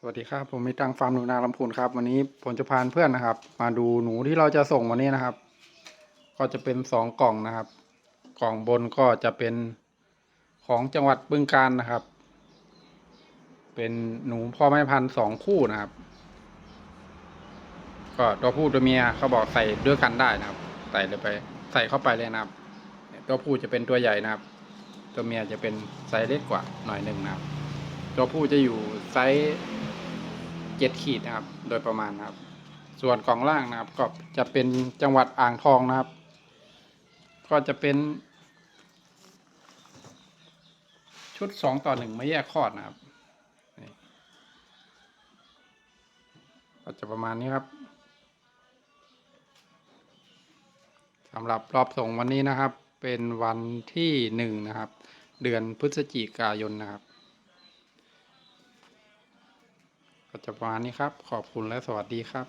สวัสดีครับผมมีตังฟาร์มหนูนาลำพูนครับวันนี้ผมจะพาเพื่อนนะครับ มาดูหนูที่เราจะส่งวันนี้นะครับ ก็จะเป็นสองกล่องนะครับ กล่องบนก็จะเป็นของจังหวัดบึงกาฬนะครับ เป็นหนูพ่อแม่พันธุ์สองคู่นะครับ ก็ตัวผู้ตัวเมียเขาบอกใส่ด้วยกันได้นะครับ ใส่เลยไป ใส่เข้าไปเลยนะครับ ตัวผู้จะเป็นตัวใหญ่นะครับ ตัวเมียจะเป็นไซส์เล็กกว่าหน่อยหนึ่งนะครับ ตัวผู้จะอยู่ไซส์ เจ็ดขีดนะครับ โดยประมาณนะครับ ส่วนกล่องล่างนะครับก็จะเป็นจังหวัดอ่างทองนะครับ ก็จะเป็น ชุดสองต่อหนึ่งไม่แยกคลอดนะครับก็จะประมาณนี้ครับสำหรับรอบส่งวันนี้นะครับ เป็นวันที่หนึ่งนะครับ เดือนพฤศจิกายนนะครับ ก็จะประมาณนี้ครับ ขอบคุณและสวัสดีครับ